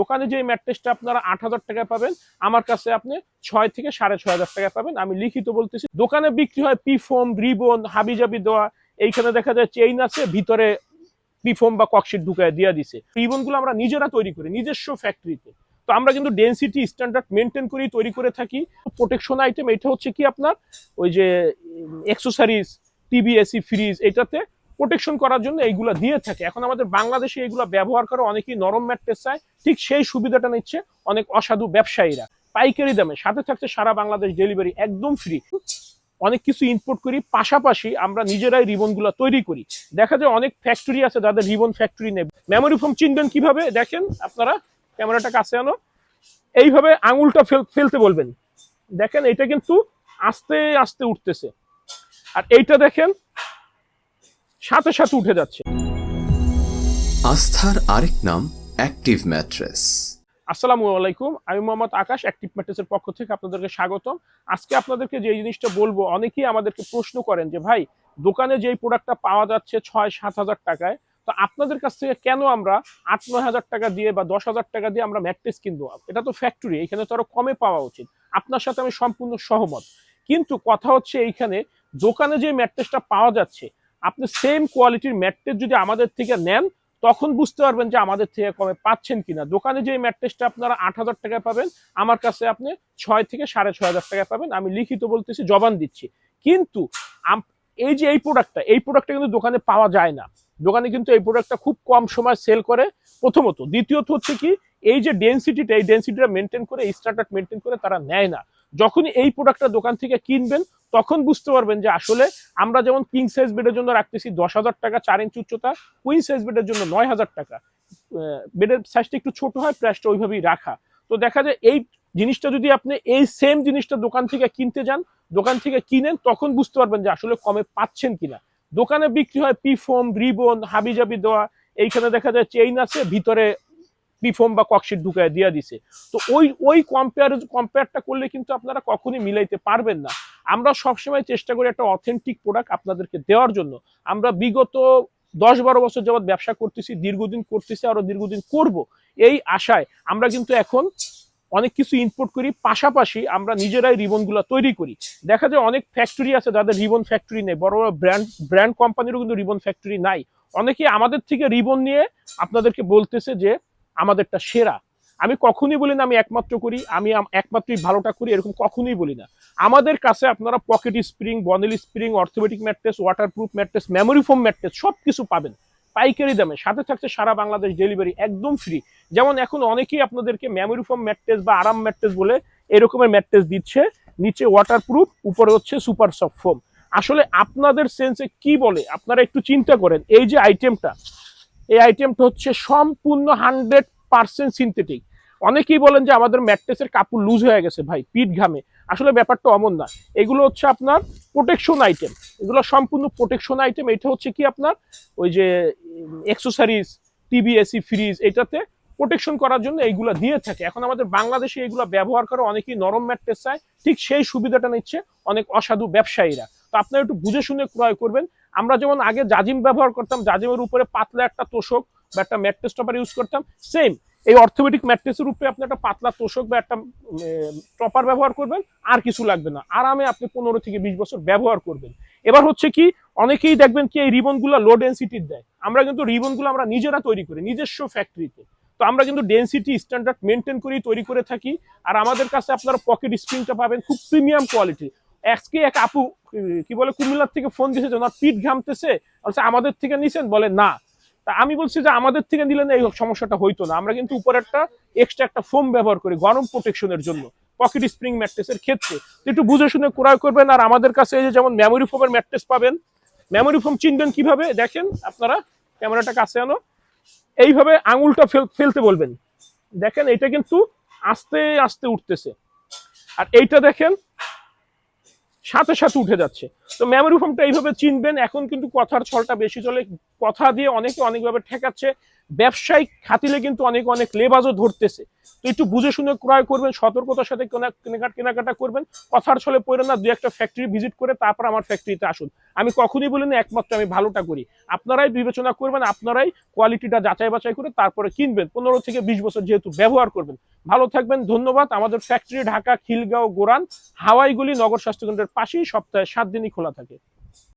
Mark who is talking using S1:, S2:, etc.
S1: দোকানে যে ম্যাট্রেসটা আপনারা আট হাজার টাকায় পাবেন, আমার কাছে আপনি ছয় থেকে সাড়ে ছয় হাজার টাকায় পাবেন। আমি লিখিত বলতেছি, দোকানে বিক্রি হয় পি ফোম রিবন, হাবিজাবি দেওয়া এইখানে দেখা যায় চেইন আছে, ভিতরে পিফোম বা ককশিট ঢুকায় দিয়ে দিছে। রিবনগুলো আমরা নিজেরা তৈরি করি, নিজস্ব ফ্যাক্টরিতে তো আমরা কিন্তু ডেন্সিটি স্ট্যান্ডার্ড মেনটেন করেই তৈরি করে থাকি। প্রোটেকশন আইটেম এটা হচ্ছে কি আপনার, ওই যে এক্সেসরিজ টিভি এসি ফ্রিজ এটাতে প্রোটেকশন করার জন্য এইগুলা দিয়ে থাকে। এখন আমাদের বাংলাদেশে এইগুলা ব্যবহার করে অনেকেই নরম ম্যাট্রেস চায় ঠিক সেই সুবিধাটা নিচ্ছে অনেক অসাধু ব্যবসায়ীরা। পাইকারি দামে, সাথে থাকছে সারা বাংলাদেশ ডেলিভারি একদম ফ্রি অনেক কিছু ইনপোর্ট করি, পাশাপাশি আমরা নিজেরাই রিবনগুলো তৈরি করি। দেখা যায় অনেক ফ্যাক্টরি আছে যাদের রিবন ফ্যাক্টরি নেই। মেমোরি ফোম চিনবেন কীভাবে? দেখেন আপনারা ক্যামেরাটা কাছে আনো। এইভাবে আঙুলটা ফেল- ফেলতে বলবেন। দেখেন এটা কিন্তু আস্তে আস্তে উঠতেছে। আর এইটা দেখেন সাথে সাথে উঠে যাচ্ছে।
S2: আস্থার আরেক নাম অ্যাক্টিভ ম্যাট্রেস
S1: আসসালামু আলাইকুম আমি মোহাম্মদ আকাশ অ্যাক্টিভ ম্যাট্রেসের পক্ষ থেকে আপনাদেরকে স্বাগতম। আজকে আপনাদেরকে যে জিনিসটা বলব অনেকেই আমাদেরকে প্রশ্ন করেন যে ভাই দোকানে যেই প্রোডাক্টটা পাওয়া যাচ্ছে ছয় সাত হাজার টাকায় তো আপনাদের কাছ থেকে কেন আমরা আট নয় হাজার টাকা দিয়ে বা দশ হাজার টাকা দিয়ে আমরা ম্যাট্রেস কিনবো? এটা তো ফ্যাক্টরি এখানে তো আরও কমে পাওয়া উচিত। আপনার সাথে আমি সম্পূর্ণ সহমত। কিন্তু কথা হচ্ছে এইখানে দোকানে যে ম্যাট্রেসটা পাওয়া যাচ্ছে আপনি সেম কোয়ালিটির ম্যাট্রেস যদি আমাদের থেকে নেন, তখন বুঝতে পারবেন যে আমাদের থেকে কমে পাচ্ছেন কিনা। দোকানে যে ম্যাট্রেসটা আপনারা আট হাজার টাকায় পাবেন, আমার কাছে আপনি ছয় থেকে সাড়ে ছয় হাজার টাকায় পাবেন। আমি লিখিত বলতেছি, জবান দিচ্ছি। কিন্তু এই যে এই প্রোডাক্টটা এই প্রোডাক্টটা কিন্তু দোকানে পাওয়া যায় না। দোকানে কিন্তু এই প্রোডাক্টটা খুব কম সময় সেল করে। প্রথমত। দ্বিতীয়ত হচ্ছে কি, এই যে ডেন্সিটিটা এই ডেন্সিটিটা মেনটেন করে স্ট্যান্ডার্ড মেনটেন করে তারা নেয় না। যখনই এই প্রোডাক্টটা দোকান থেকে কিনবেন, তখন বুঝতে পারবেন যে আসলে আমরা যেমন কিং সাইজ বেডের জন্য রাখতেছি দশ হাজার টাকা, চার ইঞ্চ উচ্চতা কুইন সাইজ বেডের জন্য নয় হাজার টাকা। বেডের সাইজটা একটু ছোট হয় প্রাইসটা ওইভাবেই রাখা। তো দেখা যায় এই জিনিসটা যদি আপনি এই সেম জিনিসটা দোকান থেকে কিনতে যান, দোকান থেকে কিনেন, তখন বুঝতে পারবেন যে আসলে কমে পাচ্ছেন কিনা। দোকানে বিক্রি হয় পিফোম রিবন হাবিজাবি দেওয়া এইখানে দেখা যায় চেইন আছে, ভিতরে পিফোম বা ককশিট ঢুকায় দিয়ে দিছে। তো ওই ওই কম্পেয়ার কম্পেয়ারটা করলে কিন্তু আপনারা কখনই মিলাইতে পারবেন না। আমরা সবসময় চেষ্টা করি একটা অথেন্টিক প্রোডাক্ট আপনাদেরকে দেওয়ার জন্য। আমরা বিগত দশ বারো বছর যাবৎ ব্যবসা করতেছি, দীর্ঘদিন করতেছি, আরও দীর্ঘদিন করব। এই আশায় আমরা কিন্তু এখন অনেক কিছু ইম্পোর্ট করি, পাশাপাশি আমরা নিজেরাই রিবনগুলো তৈরি করি। দেখা যায় অনেক ফ্যাক্টরি আছে যাদের রিবন ফ্যাক্টরি নেই, বড় বড় ব্র্যান্ড ব্র্যান্ড কোম্পানিরও কিন্তু রিবন ফ্যাক্টরি নাই। অনেকে আমাদের থেকে রিবন নিয়ে আপনাদেরকে বলতেছে যে আমাদেরটা সেরা। আমি কখনই বলি না আমি একমাত্র করি, আমি একমাত্রই ভালোটা করি, এরকম কখনোই বলি না। আমাদের কাছে আপনারা pocket spring Bonnell spring orthopaedic mattress waterproof mattress memory foam mattress সব কিছু পাবেন। পাইকারি দামে। সাথে থাকছে সারা বাংলাদেশ ডেলিভারি একদম ফ্রি যেমন এখন অনেকেই আপনাদেরকে মেমোরি ফোম ম্যাট্রেস বা আরাম ম্যাট্রেস বলে এরকমের ম্যাট্রেস দিচ্ছে। নিচে ওয়াটারপ্রুফ উপরে হচ্ছে সুপার সফট ফোম আসলে আপনাদের সেন্সে কি বলে? আপনারা একটু চিন্তা করেন। এই যে আইটেমটা এই আইটেমটা হচ্ছে সম্পূর্ণ হান্ড্রেড পার্সেন্ট সিনথেটিক অনেকেই বলেন যে আমাদের ম্যাট্রেসের কাপড় লুজ হয়ে গেছে ভাই, পিঠ ঘামে। আসলে ব্যাপারটা অমন না। এগুলো হচ্ছে আপনার প্রোটেকশন আইটেম এগুলো সম্পূর্ণ প্রোটেকশন আইটেম এটা হচ্ছে কি আপনার? ওই যে এক্সেসরিজ টিভি এসি ফ্রিজ এটাতে প্রোটেকশন করার জন্য এইগুলো দিয়ে থাকে। এখন আমাদের বাংলাদেশে এইগুলো ব্যবহার করে অনেকেই নরম ম্যাট্রেস চায়। ঠিক সেই সুবিধাটা নিচ্ছে অনেক অসাধু ব্যবসায়ীরা। তো আপনারা একটু বুঝে শুনে ক্রয় করবেন। আমরা যেমন আগে জাজিম ব্যবহার করতাম, জাজিমের উপরে পাতলা একটা তোষক বা একটা ম্যাট্রেস টপার ইউজ করতাম, সেম এই অর্থোপেডিক ম্যাট্রেসের উপরে আপনি একটা পাতলা তোষক বা একটা টপার ব্যবহার করবেন, আর কিছু লাগবে না। আরামে আপনি পনেরো থেকে বিশ বছর ব্যবহার করবেন। এবার হচ্ছে কি, অনেকেই দেখবেন কি এই রিবনগুলো লো ডেন্সিটির দেয়। আমরা কিন্তু রিবনগুলো আমরা নিজেরা তৈরি করি, নিজস্ব ফ্যাক্টরিতে তো। আমরা কিন্তু ডেন্সিটি স্ট্যান্ডার্ড মেনটেন করেই তৈরি করে থাকি। আর আমাদের কাছে আপনারা পকেট স্প্রিংটা পাবেন, খুব প্রিমিয়াম কোয়ালিটি আজকে এক আপু কি বলে, কুমিল্লার থেকে ফোন দিয়েছে ওনার পিঠ ঘামতেছে। আমাদের থেকে নিছেন? বলে, না। তা আমি বলছি যে, আমাদের থেকে নিলে না এই সমস্যাটা হইতো না। আমরা কিন্তু উপরে একটা এক্সট্রা একটা ফোম ব্যবহার করি, গরম প্রোটেকশনের জন্য পকেট স্প্রিং ম্যাট্রেসের ক্ষেত্রে। একটু বুঝে শুনে ক্রয় করবেন আর আমাদের কাছে এই যে যেমন মেমোরি ফোমের ম্যাট্রেস পাবেন মেমোরি ফোম চিনবেন কীভাবে? দেখেন আপনারা, ক্যামেরাটা কাছে আনো। এইভাবে আঙুলটা ফেল- ফেলতে বলবেন। দেখেন এটা কিন্তু আস্তে আস্তে উঠতেছে। আর এইটা দেখেন সাথে সাথে উঠে যাচ্ছে। তো মেমোরি ফোমটা এইভাবে চিনবেন, এখন কিন্তু কথার ছলটা বেশি চলে। কথা দিয়ে অনেকে অনেকভাবে ঠেকাচ্ছে। ব্যবসায়িক খাতিলে কিন্তু অনেক অনেক লেবাজও ধরতেছে। তো একটু বুঝে শুনে ক্রয় করবেন, সতর্কতার সাথে কেনা- কেনাকাটা করবেন। কথার ছলে পড়ে না দু একটা ফ্যাক্টরি ভিজিট করে তারপর আমার ফ্যাক্টরিতে আসুন। আমি কখনই বলিনি, একমাত্র আমি ভালোটা করি। আপনারাই বিবেচনা করবেন, আপনারাই কোয়ালিটিটা যাচাই বাছাই করে তারপরে কিনবেন। পনেরো থেকে বিশ বছর যেহেতু ব্যবহার করবেন। ভালো থাকবেন, ধন্যবাদ। আমাদের ফ্যাক্টরি ঢাকা, খিলগাঁও, গোরান, হাওয়াইগুলি নগর স্বাস্থ্যকেন্দ্রের পাশেই সপ্তাহে সাত দিনই খোলা থাকে।